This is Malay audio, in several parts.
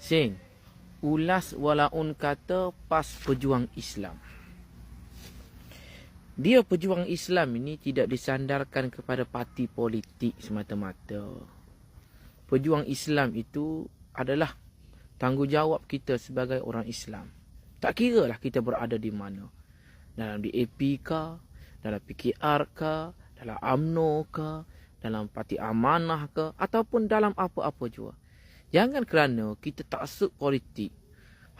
Sing. Ulas walaun kata pas pejuang Islam. Dia pejuang Islam ini tidak disandarkan kepada parti politik semata-mata. Pejuang Islam itu adalah tanggungjawab kita sebagai orang Islam. Tak kira lah kita berada di mana. Dalam DAP ke, dalam PKR ke, dalam AMNO ke, dalam parti amanah ke, ataupun dalam apa-apa jua. Jangan kerana kita tak taksub politik.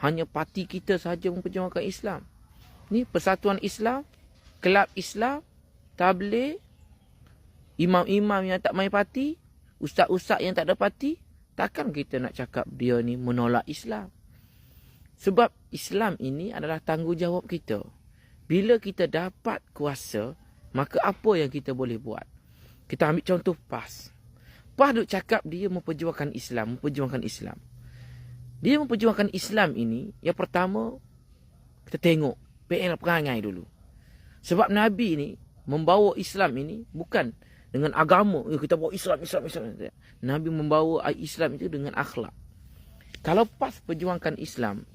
Hanya parti kita saja memperjuangkan Islam. Ni persatuan Islam, kelab Islam, tabligh, imam-imam yang tak main parti, ustaz-ustaz yang tak ada parti, takkan kita nak cakap dia ni menolak Islam. Sebab Islam ini adalah tanggungjawab kita. Bila kita dapat kuasa, maka apa yang kita boleh buat? Kita ambil contoh PAS. PAS duk cakap dia memperjuangkan Islam, memperjuangkan Islam. Dia memperjuangkan Islam ini, yang pertama, kita tengok PL perangai dulu. Sebab Nabi ini membawa Islam ini bukan dengan agama. Ya, kita bawa Islam, Islam, Islam. Nabi membawa Islam itu dengan akhlak. Kalau PAS perjuangkan Islam,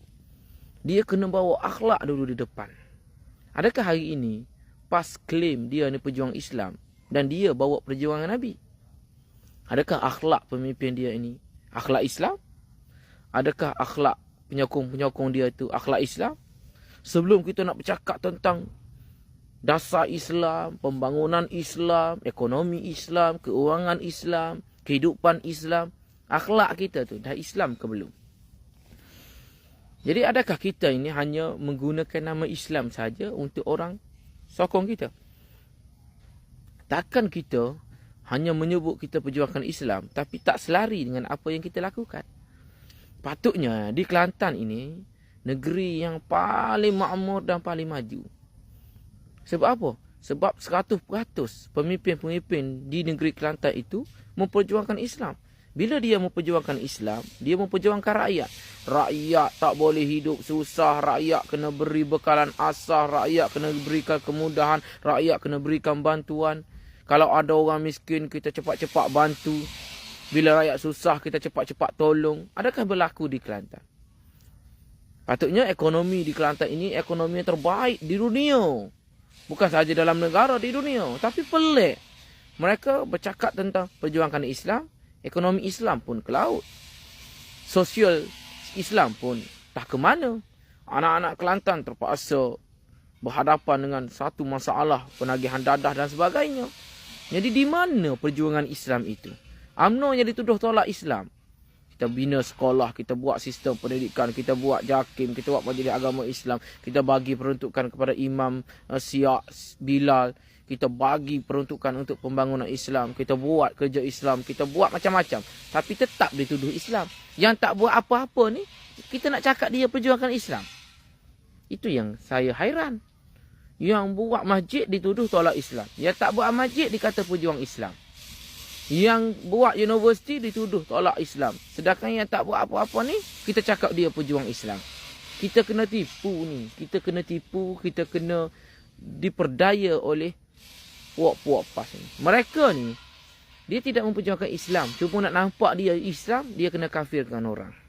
dia kena bawa akhlak dulu di depan. Adakah hari ini PAS claim dia ni pejuang Islam dan dia bawa perjuangan Nabi? Adakah akhlak pemimpin dia ini akhlak Islam? Adakah akhlak penyokong-penyokong dia itu akhlak Islam? Sebelum kita nak bercakap tentang dasar Islam, pembangunan Islam, ekonomi Islam, keuangan Islam, kehidupan Islam, akhlak kita tu dah Islam ke belum? Jadi adakah kita ini hanya menggunakan nama Islam saja untuk orang sokong kita? Takkan kita hanya menyebut kita perjuangkan Islam tapi tak selari dengan apa yang kita lakukan. Patutnya di Kelantan ini negeri yang paling makmur dan paling maju. Sebab apa? Sebab 100% pemimpin-pemimpin di negeri Kelantan itu memperjuangkan Islam. Bila dia memperjuangkan Islam, dia memperjuangkan rakyat. Rakyat tak boleh hidup susah, rakyat kena beri bekalan asah, rakyat kena berikan kemudahan, rakyat kena berikan bantuan. Kalau ada orang miskin, kita cepat-cepat bantu. Bila rakyat susah, kita cepat-cepat tolong. Adakah berlaku di Kelantan? Patutnya ekonomi di Kelantan ini ekonomi yang terbaik di dunia. Bukan sahaja dalam negara, di dunia. Tapi pelik. Mereka bercakap tentang perjuangan Islam. Ekonomi Islam pun ke laut. Sosial Islam pun tak ke mana. Anak-anak Kelantan terpaksa berhadapan dengan satu masalah penagihan dadah dan sebagainya. Jadi di mana perjuangan Islam itu? UMNO yang dituduh tolak Islam. Kita bina sekolah, kita buat sistem pendidikan, kita buat JAKIM, kita buat majlis agama Islam, kita bagi peruntukan kepada Imam uh, Siak Bilal, kita bagi peruntukan untuk pembangunan Islam, kita buat kerja Islam, kita buat macam-macam. Tapi tetap dituduh Islam. Yang tak buat apa-apa ni, kita nak cakap dia perjuangkan Islam. Itu yang saya hairan. Yang buat masjid dituduh tolak Islam. Yang tak buat masjid dikata pejuang Islam. Yang buat universiti dituduh tolak Islam. Sedangkan yang tak buat apa-apa ni, kita cakap dia pejuang Islam. Kita kena tipu ni. Kita kena tipu, kita kena diperdaya oleh puak-puak pas ni. Mereka ni, dia tidak memperjuangkan Islam. Cuma nak nampak dia Islam, dia kena kafirkan orang.